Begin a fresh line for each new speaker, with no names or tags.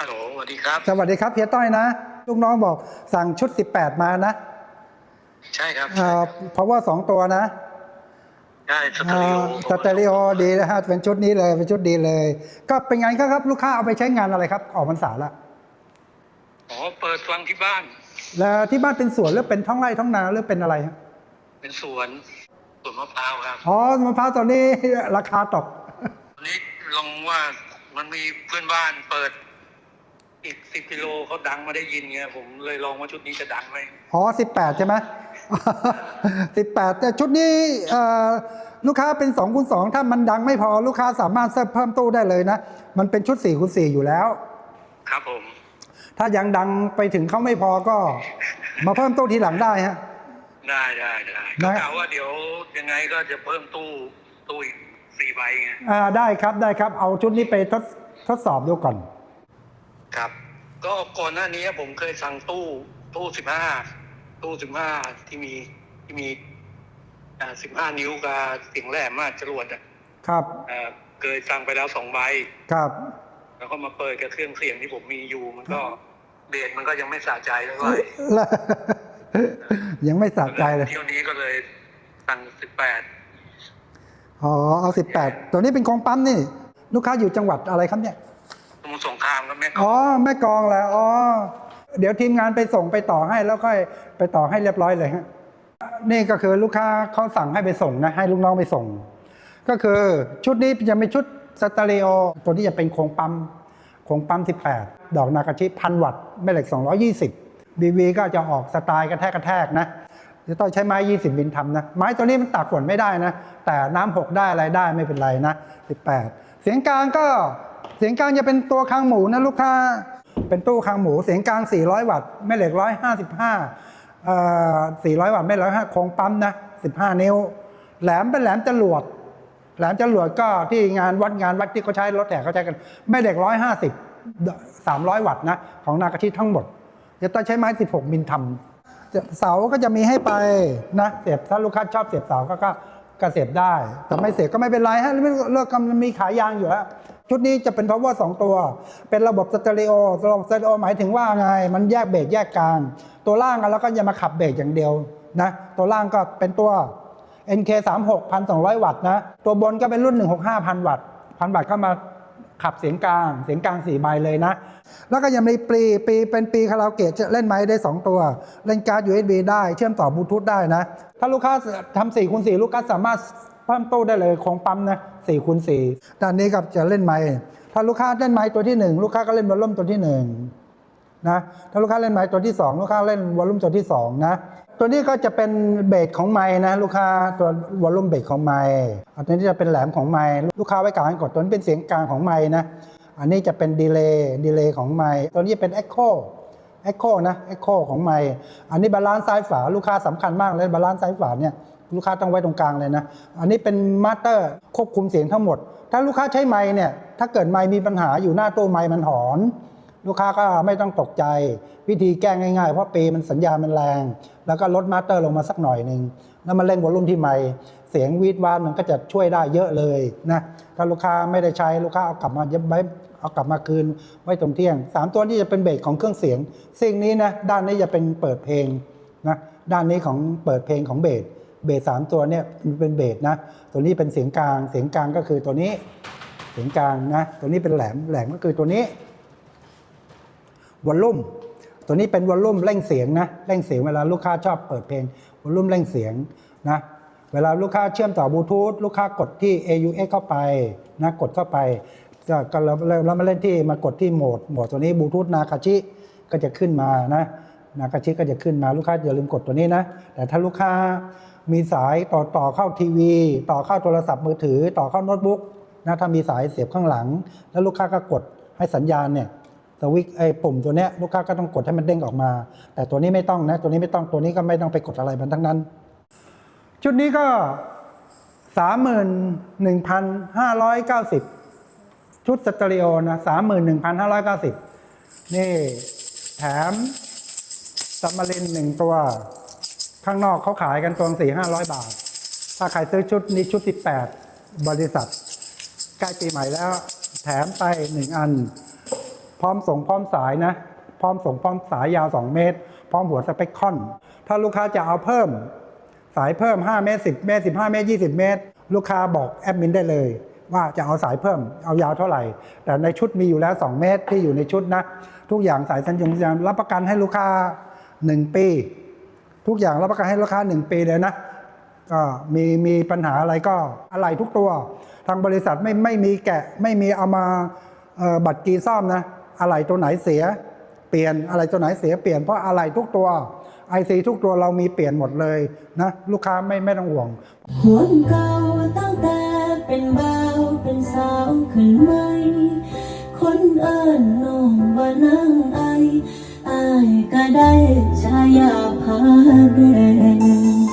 ฮัลโหลสวัสดีครับ
สวัสดีครับเฮียต้อยนะ ลูกน้องบอกสั่งชุด 18 มานะ
ใช่ครับ
เอ่อ power สองตัวนะ
ใช่ส
เอ่
เตอริโอ
อสเตอริโอดีนะฮะเป็นชุดนี้เลยเป็นชุดดีเลย ก็เป็นไงครับ ลูกค้าเอาไปใช้งานอะไรครับ ออกพรรษาละ
อ๋อเปิดฟังที่บ้าน
แล้วที่บ้านเป็นสวนหรือเป็นท้องไร่ท้องนาหรือเป็นอะไรฮะ
เป็นสวนสวนมะพร้าวครับ
อ๋อมะพร้าวตอนนี้ ราคาตก
วันนี้ลองว่ามันมีเพื่อนบ้านเปิด อีกสิบกิโลเขาดังมาได้ยินไงผมเลยลองว่าชุดนี้จะดังไหม
อ๋อ18ใช่ไหม18แต่ชุดนี้เอ่อลูกค้าเป็น2คูณ2ถ้ามันดังไม่พอลูกค้าสามารถเพิ่มตู้ได้เลยนะ มันเป็นชุด4คูณ4อยู่แล้ว
ครับผม
ถ้ายังดังไปถึงเขาไม่พอก็ มาเพิ่มตู้ทีหลังได้ฮะ
ได้ได้ได้
ได้
ก็กล่าวว่าเดี๋ยวยังไงก็จะเพิ่มตู้ตู้อีกสี่ใบไง
อ่าได้ครับได้ครับเอาชุดนี้ไปทดทดสอบดูก่อน
ครับ ก็ก่อนหน้านี้ผมเคยสั่งตู้ตู้สิบห้าตู้สิบห้าที่มีที่มีอ่าสิบห้านิ้วกับเสียงแหลมมากจรวดอะ
ครับ
เอ่อเคยสั่งไปแล้วสองใบ
ครับ
แล้วก็มาเปิดกับเครื่องเสียงที่ผมมีอยู่มันก็เบสมันก็ยังไม่สะใจเท่าไหร่
แล้วยังไม่สะใจเลย
เที่ยวนี้ก็เลยสั่งสิบแปด
อ๋อเอาสิบแปดตัวนี้เป็นกองปั๊มนี่ ลูกค้าอยู่จังหวัดอะไรครับเนี่ยา
มครับแม่ก็
อ๋อแม่กลองแหละอ๋อเดี๋ยวทีมงานไปส่งไปต่อให้แล้วค่อยไปต่อให้เรียบร้อยเลยฮะนี่ก็คือลูกค้าเขาสั่งให้ไปส่งนะให้ลูกน้องไปส่ง ก็คือชุดนี้จะเป็นชุดสเตอริโอตัวนี้จะเป็นโครงปั๊มโครงปั๊ม 18 ดอกนากาชิพันวัตต์แม่เหล็ก 220 BV ก็จะออกสไตล์กระแทกกระแทกนะจะต้องใช้ไม้ 20มิลทำนะ ไม้ตัวนี้มันตากฝนไม่ได้นะ แต่น้ำหกได้อะไรได้ไม่เป็นไรนะ 18 เสียงกลางก็ เสียงกลางจะเป็นตัวคางหมูนะลูกค้า เป็นตู้คางหมู เสียงกลาง 400 วัตต์ แม่เหล็ก 155เอ่อ400 วัตต์แม่เหล็ก5โครงปั๊มนะ 15 นิ้ว แหลมเป็นแหลมจรวด แหลมจรวดก็ที่งานวัดงานวัดที่เขาใช้รถแห่เขาใช้กันไม่เด็กร้อยห้าสิบสามร้อยวัตต์นะของนากาชิทั้งหมด จะต้องใช้ไม้สิบหกมิลทำเสาก็จะมีให้ไปนะเสียบถ้าลูกค้าชอบเสียบเสาก็ก็ก็เสียบได้ แต่ไม่เสียบก็ไม่เป็นไรฮะเลิกกันมันมีขายยางอยู่แล้ว ชุดนี้จะเป็น power สองตัว เป็นระบบสเตอริโอระบบสเตอริโอหมายถึงว่าไง มันแยกเบรกแยกกลาง ตัวล่างแล้วก็จะมาขับเบรกอย่างเดียวนะ ตัวล่างก็เป็นตัว NK 3 6 1,200 วัตต์นะ ตัวบนก็เป็นรุ่น 165 พันวัตต์พันวัตต์ก็มาขับเสียงกลาง เสียงกลาง4ใบเลยนะ แล้วก็ยังมีปีปีเป็นปีคาราโอเกะจะเล่นไม้ได้ 2 ตัว เล่นการ์ด USB ได้ เชื่อมต่อบลูทูธได้นะ ถ้าลูกค้าทำ4คูณ4ลูกค้าสามารถ เพิ่มตู้ได้เลยของปั๊มนะ4คูณ4ด้านนี้ก็จะเล่นไม้ถ้าลูกค้าเล่นไม้ตัวที่1ลูกค้าก็เล่นวอลลุ่มตัวที่1นะถ้าลูกค้าเล่นไม้ตัวที่2ลูกค้าเล่นวอลลุ่มตัวที่2นะตัวนี้ก็จะเป็นเบสของไม้นะลูกค้าตัววอลลุ่มเบสของไม้อันนี้จะเป็นแหลมของไม้ลูกค้าไว้กลางกดตัวนี้เป็นเสียงกลางของไม้นะอันนี้จะเป็นดีเลย์ดีเลย์ของไม้ตัวนี้เป็นเอ็กโคเอ็กโคนะเอ็กโคของไม้อันนี้บาลานซ์ซ้ายฝาลูกค้าสำคัญมากเลยบาลานซ์ซ้ายฝาเนี่ย ลูกค้าต้องไว้ตรงกลางเลยนะ อันนี้เป็นมาสเตอร์ควบคุมเสียงทั้งหมด ถ้าลูกค้าใช้ไม้เนี่ย ถ้าเกิดไม้มีปัญหาอยู่หน้าตู้ไม้มันหอน ลูกค้าก็ไม่ต้องตกใจ วิธีแก้ง่ายๆ เพราะเปีมันสัญญาณมันแรง แล้วก็ลดมาสเตอร์ลงมาสักหน่อยหนึ่ง แล้วมาเล่นวอลลุ่มที่ใหม่เสียงวีดวานมันก็จะช่วยได้เยอะเลยนะ ถ้าลูกค้าไม่ได้ใช้ลูกค้าเอากลับมาเย็บไว้เอากลับมาคืนไว้ตรงเที่ยงสามตัวนี้จะเป็นเบสของเครื่องเสียง สิ่งนี้นะด้านนี้จะเป็นเปิดเพลงนะด้านนี้ของเปิดเพลงของเบส เบสสามตัวเนี่ยมันเป็นเบสนะ ตัวนี้เป็นเสียงกลาง เสียงกลางก็คือตัวนี้ เสียงกลางนะ ตัวนี้เป็นแหลม แหลมก็คือตัวนี้ วอลลุ่ม ตัวนี้เป็นวอลลุ่มเร่งเสียงนะ เร่งเสียงเวลาลูกค้าชอบเปิดเพลง วอลลุ่มเร่งเสียงนะ เวลาลูกค้าเชื่อมต่อบลูทูธ ลูกค้ากดที่ AUX เข้าไปนะ กดเข้าไป ก็เราเรามาเล่นที่มากดที่โหมด โหมดตัวนี้บลูทูธนาคาชิ ก็จะขึ้นมานะ นาคาชิก็จะขึ้นมา ลูกค้าอย่าลืมกดตัวนี้นะ แต่ถ้าลูกค้า มีสายต่อต่อเข้าทีวี ต่อเข้าโทรศัพท์มือถือ ต่อเข้าโน้ตบุ๊กนะถ้ามีสายเสียบข้างหลัง แล้วลูกค้าก็กดให้สัญญาณเนี่ยสวิตไอ้ปุ่มตัวเนี้ยลูกค้าก็ต้องกดให้มันเด้งออกมา แต่ตัวนี้ไม่ต้องนะตัวนี้ไม่ต้องตัวนี้ก็ไม่ต้องไปกดอะไรมันทั้งนั้น ชุดนี้ก็สามหมื่นหนึ่งพันห้าร้อยเก้าสิบชุดสเตอริโอนะสามหมื่นหนึ่งพันห้าร้อยเก้าสิบนี่แถมซัมมารินหนึ่งตัว ข้างนอกเขาขายกันตัวสี่ห้าร้อยบาท ถ้าใครซื้อชุดนี้ชุดที่แปดบริษัท ใกล้ปีใหม่แล้ว แถมไปหนึ่งอัน พร้อมส่งพร้อมสายนะ พร้อมส่งพร้อมสายยาว2เมตร พร้อมหัวสเปคคอน ถ้าลูกค้าจะเอาเพิ่ม สายเพิ่ม5เมตร10เมตร15เมตร20เมตร ลูกค้าบอกแอดมินได้เลยว่าจะเอาสายเพิ่มเอายาวเท่าไหร่ แต่ในชุดมีอยู่แล้ว 2 เมตรที่อยู่ในชุดนะ ทุกอย่างสายสัญญารับประกันให้ลูกค้า 1 ปี ทุกอย่างรับประกันให้ลูกค้า1 ปีเลยนะก็มีมีปัญหาอะไรก็อะไรทุกตัว ทางบริษัทไม่ไม่มีแกะไม่มีเอามาบัตรกีซ่อมนะอะไรตัวไหนเสียเปลี่ยนอะไรตัวไหนเสียเปลี่ยนเพราะอะไรทุกตัวไอซีทุกตัวเรามีเปลี่ยนหมดเลยนะลูกค้าไม่ไม่ต้องห่วง
หวเก่าตั้งแต่เป็นบ่าวเป็นสาวขึ้นใหม่คนเอิ้นน้อง ก็ได้ชายาพาแดง